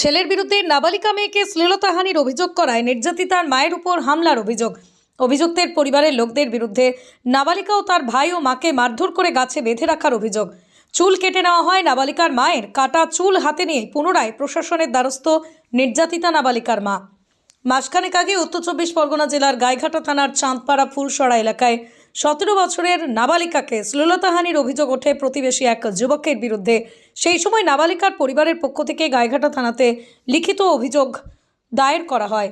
ছেলের বিরুদ্ধে নাবালিকা মেয়েকে শ্লীলতাহানির অভিযোগ করায় নির্যাতিতার মায়ের উপর হামলার অভিযোগ। অভিযুক্তের পরিবারের লোকদের বিরুদ্ধে নাবালিকা ও তার ভাই ও মাকে মারধর করে গাছে বেঁধে রাখার অভিযোগ। চুল কেটে নেওয়া হয় নাবালিকার মায়ের, কাটা চুল হাতে নিয়ে পুনরায় প্রশাসনের দ্বারস্থ নির্যাতিতা নাবালিকার মা। মাসখানেক আগে উত্তর চব্বিশ পরগনা জেলার গাইঘাটা থানার চাঁদপাড়া ফুলসরা এলাকায় সতেরো বছরের নাবালিকাকে শ্লীলতাহানির অভিযোগ ওঠে প্রতিবেশী এক যুবকের বিরুদ্ধে। সেই সময় নাবালিকার পরিবারের পক্ষ থেকে গাইঘাটা থানাতে লিখিত অভিযোগ দায়ের করা হয়।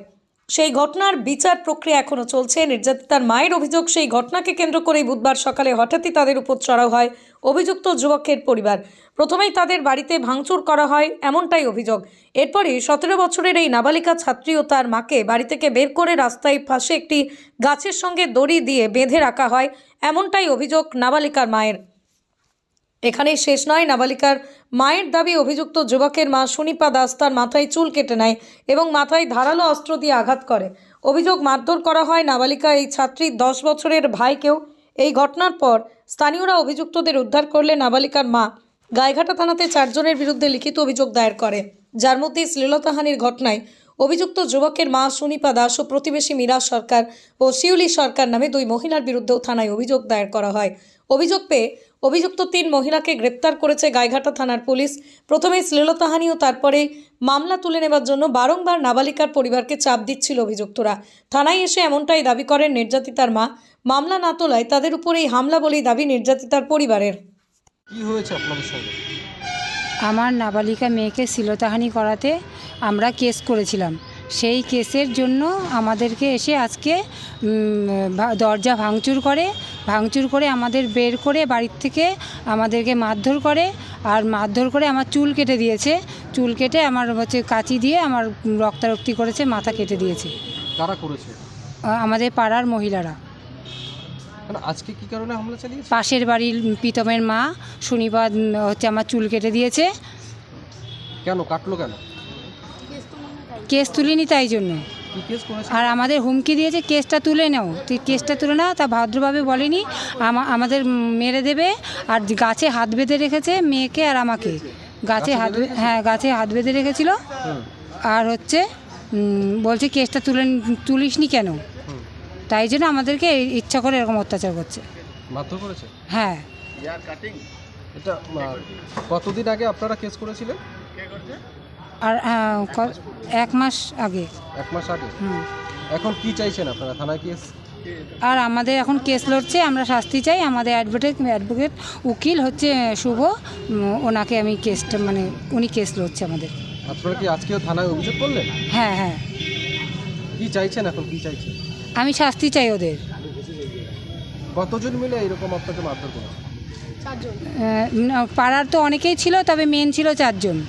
সেই ঘটনার বিচার প্রক্রিয়া এখনও চলছে। নির্যাতিতার মায়ের অভিযোগ, সেই ঘটনাকে কেন্দ্র করেই বুধবার সকালে হঠাৎই তাদের উপর চড়াও হয় অভিযুক্ত যুবকের পরিবার। প্রথমেই তাদের বাড়িতে ভাঙচুর করা হয়, এমনটাই অভিযোগ। এরপরই সতেরো বছরের এই নাবালিকা ছাত্রী ও তার মাকে বাড়ি থেকে বের করে রাস্তায় ফাঁসে একটি গাছের সঙ্গে দড়ি দিয়ে বেঁধে রাখা হয়, এমনটাই অভিযোগ নাবালিকার মায়ের। এখানেই শেষ নয়। নাবালিকার মায়ের দাবি, অভিযুক্ত যুবকের মা সুনিপা দাস তার মাথায় চুল কেটে নেয় এবং মাথায় ধারালো অস্ত্র দিয়ে আঘাত করে। অভিযোগ মারধর করা হয় নাবালিকা এই ছাত্রীর দশ বছরের ভাইকেও। এই ঘটনার পর স্থানীয়রা অভিযুক্তদের উদ্ধার করলে নাবালিকার মা গাইঘাটা থানাতে চারজনের বিরুদ্ধে লিখিত অভিযোগ দায়ের করে। যার মধ্যে শ্লীলতাহানির ঘটনায় অভিযুক্ত যুবকের মা সুনিপা দাস ও প্রতিবেশী মীরা সরকার ও শিউলি সরকার নামে দুই মহিলার বিরুদ্ধেও থানায় অভিযোগ দায়ের করা হয়। অভিযোগ পেয়ে অভিযুক্ত তিন মহিলাকে গ্রেপ্তার করেছে গাইঘাটা থানার পুলিশ। প্রথমে শ্লীলতাহানি ও তারপরে মামলা তুলে নেবার জন্য বারংবার নাবালিকার পরিবারকে চাপ দিচ্ছিল অভিযুক্তরা। থানায় এসে এমনটাই দাবি করেন নির্যাতিতার মা। মামলা না তোলায় তাদের উপর এই হামলা বলেই দাবি নির্যাতিতার পরিবারের। কি হয়েছে আপনাদের সঙ্গে? আমার নাবালিকা মেয়েকে শ্লীলতাহানি করাতে আমরা কেস করেছিলাম। সেই কেসের জন্য আমাদেরকে এসে আজকে দরজা ভাঙচুর করে ভাঙচুর করে আমাদের বের করে বাড়ির থেকে আমাদেরকে মারধর করে আর মারধর করে আমার চুল কেটে দিয়েছে। চুল কেটে আমার হচ্ছে কাঁচি দিয়ে আমার রক্তারক্তি করেছে মাথা কেটে দিয়েছে। কারা করেছে? আমাদের পাড়ার মহিলারা। মানে আজকে কি কারণে হামলা চালিয়েছে? পাশের বাড়ির প্রীতমের মা শনিবার হচ্ছে আমার চুল কেটে দিয়েছে। কেন কাটলো কেন? কেস তুলিনি তাই জন্য। কি কেস করেছে আর আমাদের হুমকি দিয়েছে কেসটা তুলে নাও। তুই কেসটা তুলে নাও তা ভদ্রভাবে বলেনি। আমাদের মেরে দেবে আর গাছে হাত বেঁধে রেখেছে মেয়েকে আর আমাকে। গাছে হাত হ্যাঁ গাছে হাত বেঁধে রেখেছিল। আর হচ্ছে বলছে কেসটা তুলে তুলিসনি কেন? তাই জন্য আমাদেরকে ইচ্ছা করে এরকম অত্যাচার করছে। হ্যাঁ। কতদিন আগে আপনারা কেস করেছিলেন? আর আহ, ক- এক মাস আগে। এক মাস আগে? হুম। এখন কি চাইছেন আপনারা? থানায় কেস? আর আমাদের এখন কেস লড়ছে আমরা শাস্তি চাই। আমাদের অ্যাডভোকেট অ্যাডভোকেট উকিল হচ্ছে শুভ উম, ওনাকে আমি কেসটা মানে উনি কেস লড়ছে আমাদের। আপনারা কি আজকেও থানায় অভিযোগ করলেন? হ্যাঁ হ্যাঁ। কি চাইছেন এখন? কি চাইছেন? আমি শাস্তি চাই ওদের। কতজন মিলে এরকম আপনাকে মারধর করে আহ, না, পাড়ার তো অনেকেই ছিল তবে মেন ছিল চারজন।